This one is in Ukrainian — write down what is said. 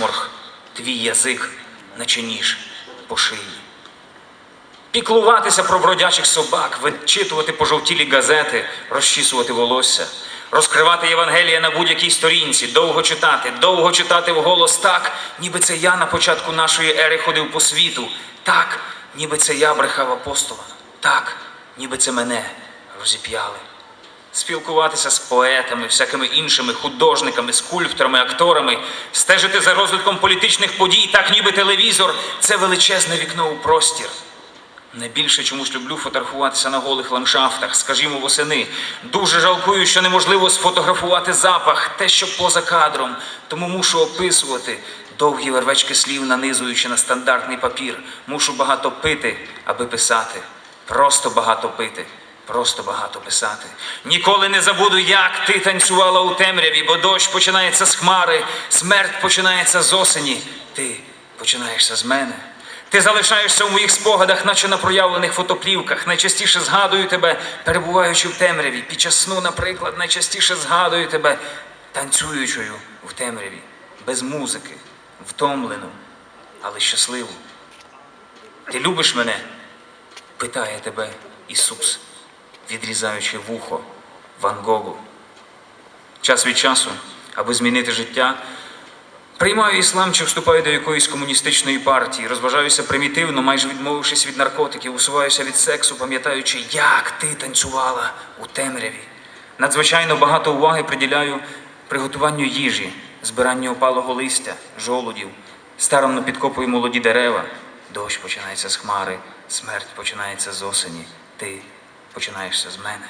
морг, твій язик, наче ніж по шиї. Піклуватися про бродячих собак, вичитувати пожовтілі газети, розчісувати волосся, розкривати Євангелія на будь-якій сторінці, довго читати, довго читати вголос так, ніби це я на початку нашої ери ходив по світу, так, ніби це я брехав апостолам, так, ніби це мене розіп'яли. Спілкуватися з поетами, всякими іншими художниками, скульпторами, акторами, стежити за розвитком політичних подій, так ніби телевізор це величезне вікно у простір. Найбільше чомусь люблю фотографуватися на голих ландшафтах, скажімо, восени. Дуже жалкую, що неможливо сфотографувати запах, те, що поза кадром, тому мушу описувати довгі вервечки слів, нанизуючи на стандартний папір. Мушу багато пити, аби писати. Просто багато пити. Просто багато писати. Ніколи не забуду, як ти танцювала у темряві, бо дощ починається з хмари, смерть починається з осені. Ти починаєшся з мене. Ти залишаєшся у моїх спогадах, наче на проявлених фотоплівках. Найчастіше згадую тебе, перебуваючи в темряві. Під час сну, наприклад, найчастіше згадую тебе танцюючою в темряві, без музики, втомлену, але щасливу. Ти любиш мене? питає тебе Ісус, відрізаючи вухо Ван Гогу. Час від часу, аби змінити життя, Приймаю іслам чи вступаю до якоїсь комуністичної партії, розважаюся примітивно, майже відмовившись від наркотиків, усуваюся від сексу, пам'ятаючи, як ти танцювала у темряві. Надзвичайно багато уваги приділяю приготуванню їжі, збиранню опалого листя, жолудів, старанно підкопую молоді дерева. Дощ починається з хмари, смерть починається з осені, ти починаєшся з мене.